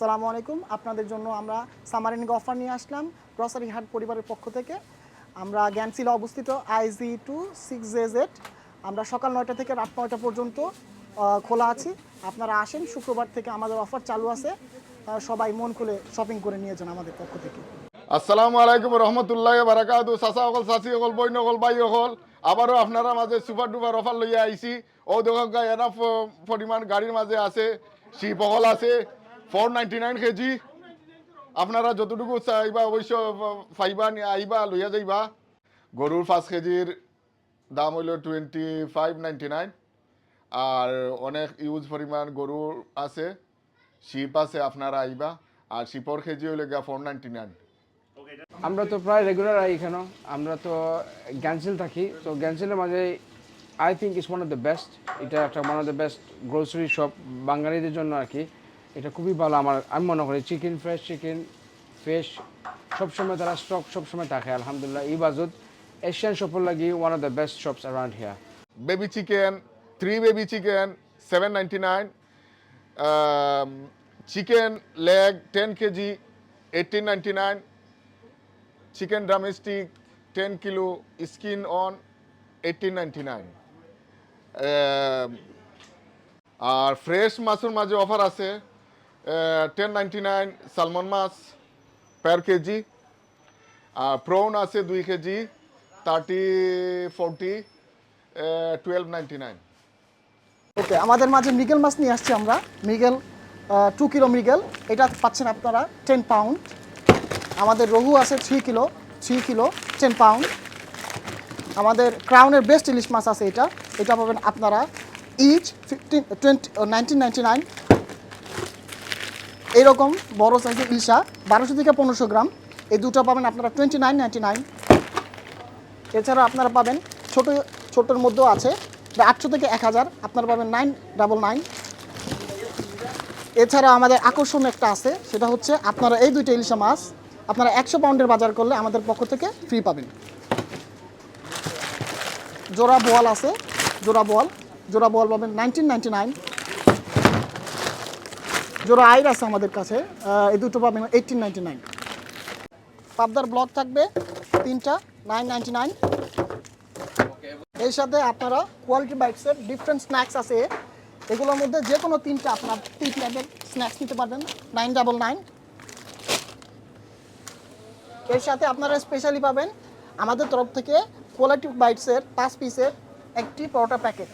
সালামু আলাইকুম। আপনাদের জন্য আমরা সামারিনিক অফার নিয়ে আসলাম গ্রসারি হাট পরিবারের পক্ষ থেকে। আমরা জ্ঞানশিলা অবস্থিত I G two six J Z. আমরা সকাল নয়টা থেকে রাত নয়টা পর্যন্ত খোলা আছি। আপনারা আসেন, শুক্রবার থেকে আমাদের অফার চালু আছে। সবাই মন খুলে শপিং করে নিয়ে যান আমাদের পক্ষ থেকে। আসসালামু আলাইকুম রহমতুল্লাহ বারাকাতু চাচা অকল চাচি অকল বইন অকল বাই অকল আবারও আপনারা মাঝে সুপার ডুপার অফার লইয়া আইছি। ও দেখুন এনাফ পরিমাণ গাড়ির মাঝে আছে অকল আছে। Four ninety nine K G. আপনারা যতটুকু চাইবা অবশ্য নিয়ে আইবা, লইয়া যাইবা। গরুর পাঁচ কেজির দাম হইল টোয়েন্টি ফাইভ নাইনটি নাইন আর অনেক ইউজ পরিমাণ গরুর আছে শিপ আছে, আপনারা আইবা। আর শিপর কেজি হইলে গিয়া ফোর নাইনটি নাইন আমরা তো প্রায় রেগুলার আই এখানে। আমরা তো গ্যানসিল থাকি। তো গ্যানসিলের মাঝে I think is one of the best এটা একটা one of the best grocery shop বাঙালিদের জন্য আর কি। এটা খুবই ভালো আমার, আমি মনে করি চিকেন ফ্রেশ চিকেন ফ্রেশ, সবসময় তারা স্টক সবসময় থাকে, আলহামদুলিল্লাহ। এই বাজুদ এশিয়ান সফর লাগি one of the best shops around here baby chicken three baby chicken seven ninety nine chicken leg ten K G eighteen ninety nine chicken drumstick ten kilo skin on eighteen ninety nine R fresh মাছের মাঝে offer আছে ten ninety nine salmon মাছ per KG আর prawn আছে দুই K G thirty forty twelve ninety nine okay আমাদের মাঝে মৃগেল মাছ নিয়ে আসছি আমরা। মৃগেল টু কিলো মৃগেল। এটা পাচ্ছেন আপনারা টেন পাউন্ড আমাদের রঘু আছে three kilo three kilo ten pound আমাদের ক্রাউনের বেস্ট ইলিশ মাছ আছে এটা। এটা পাবেন আপনারা each fifteen twenty nineteen ninety nine এইরকম বড় সাইজের ইলিশা, বারোশো থেকে পনেরোশো গ্রাম। এই দুটো পাবেন আপনারা টোয়েন্টি নাইন নাইনটি নাইন এছাড়া আপনারা পাবেন ছোট, ছোটোর মধ্যেও আছে আটশো থেকে এক হাজার। আপনারা পাবেন নাইন ডাবল নাইন এছাড়া আমাদের আকর্ষণ একটা আছে, সেটা হচ্ছে আপনারা এই দুইটা ইলিশা মাছ, আপনারা একশো পাউন্ডের বাজার করলে আমাদের পক্ষ থেকে ফ্রি পাবেন। জোড়া বোয়াল আছে, জোড়া বোয়াল। জোড়া বোয়াল পাবেন নাইনটিন নাইনটি নাইন জোড়া আইর আছে আমাদের কাছে এই দুটো পাবেন এইটিন নাইনটি নাইন পাবদার ব্লক থাকবে তিনটা নাইন নাইনটি নাইন এর সাথে আপনারা কোয়ালিটি বাইকসের ডিফারেন্ট স্ন্যাক্স আছে। এগুলোর মধ্যে যে কোনো তিনটা আপনার তিন প্যাকেট স্ন্যাক্স নিতে পারবেন নাইন ডাবল নাইন এর সাথে আপনারা স্পেশালি পাবেন আমাদের তরফ থেকে কোয়ালিটি বাইটসের পাঁচ পিসের একটি পরোটা প্যাকেট